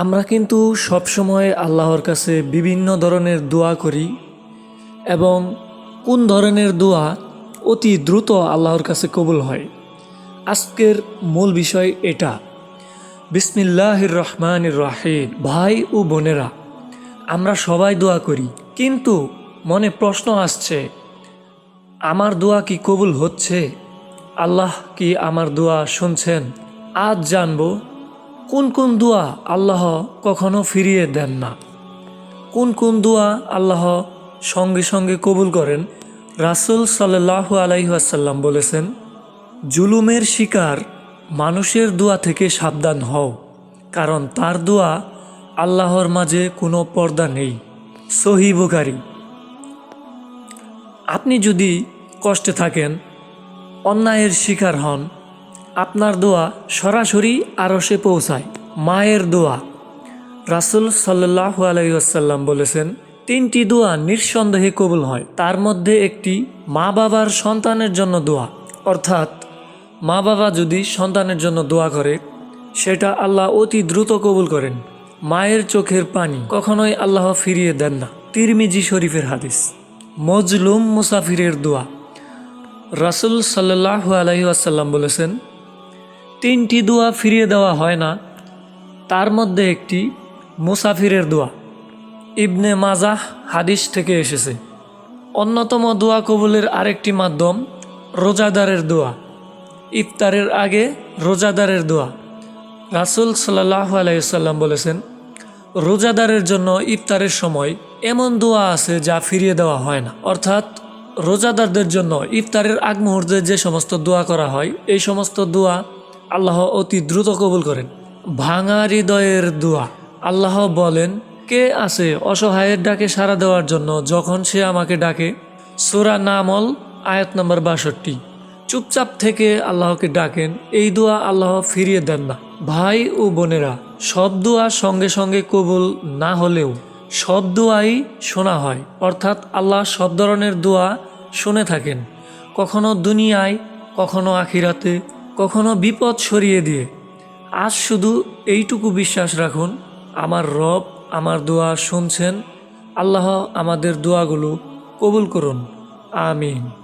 আমরা কিন্তু সবসময় আল্লাহর কাছে বিভিন্ন ধরনের দোয়া করি এবং কোন ধরনের দোয়া অতি দ্রুত আল্লাহর কাছে কবুল হয়। আজকের মূল বিষয় এটা। বিসমিল্লাহির রহমান রাহিম। ভাই ও বোনেরা, আমরা সবাই দোয়া করি, কিন্তু মনে প্রশ্ন আসছে, আমার দোয়া কি কবুল হচ্ছে? আল্লাহ কি আমার দোয়া শুনছেন? আজ জানব কোন কোন দোয়া আল্লাহ কখনো ফিরিয়ে দেন না? কোন কোন দোয়া আল্লাহ সঙ্গে সঙ্গে কবুল করেন? রাসুল সাল্লাহ আলাইহাসাল্লাম বলেছেন, জুলুমের শিকার মানুষের দোয়া থেকে সাবধান হও, কারণ তার দোয়া আল্লাহর মাঝে কোনো পর্দা নেই। সহি বুখারি। আপনি যদি কষ্টে থাকেন, অন্যায়ের শিকার হন আপনার দোয়া সরাসরি আরশে পৌঁছায়। মায়ের দোয়া। রাসুল সাল্লাহ আলাইসাল্লাম বলেছেন, তিনটি দোয়া নিঃসন্দেহে কবুল হয়। তার মধ্যে একটি মা বাবার সন্তানের জন্য দোয়া। অর্থাৎ, মা বাবা যদি সন্তানের জন্য দোয়া করে, সেটা আল্লাহ অতি দ্রুত কবুল করেন। মায়ের চোখের পানি কখনোই আল্লাহ ফিরিয়ে দেন না। তিরমিজি শরীফের হাদিস। মজলুম মুসাফিরের দোয়া। রাসুল সাল্লাহ আলহি আসাল্লাম বলেছেন তিনটি দোয়া ফিরিয়ে দেওয়া হয় না, তার মধ্যে একটি মুসাফিরের দোয়া। ইবনে মাজাহ হাদিস থেকে এসেছে। অন্যতম দোয়া কবুলের আরেকটি মাধ্যম রোজাদারের দোয়া। ইফতারের আগে রোজাদারের দোয়া। রাসুল সাল্লাহ আলাইসাল্লাম বলেছেন, রোজাদারের জন্য ইফতারের সময় এমন দোয়া আছে যা ফিরিয়ে দেওয়া হয় না। অর্থাৎ রোজাদারদের জন্য ইফতারের আগ মুহূর্তে যে সমস্ত দোয়া করা হয়, এই সমস্ত দোয়া আল্লাহ অতি দ্রুত কবুল করেন। ভাঙা হৃদয়ের দোয়া। আল্লাহ বলেন, কে আছে অসহায়ের ডাকে সাড়া দেওয়ার জন্য যখন সে আমাকে ডাকে? সুরা নামল, আয়াত নম্বর বাষট্টি। চুপচাপ থেকে আল্লাহকে ডাকেন, এই দোয়া আল্লাহ ফিরিয়ে দেন না। ভাই ও বোনেরা, সব দোয়া সঙ্গে সঙ্গে কবুল না হলেও সব দোয়াই শোনা হয়, অর্থাৎ আল্লাহ সব ধরনের দোয়া শুনে থাকেন। কখনো দুনিয়ায়, কখনো আখিরাতে কখনো বিপদ সরিয়ে দিয়ে। আজ শুধু এইটুকু বিশ্বাস রাখুন, আমার রব আমার দোয়া শুনছেন, আল্লাহ আমাদের দোয়াগুলো কবুল করুন। আমিন।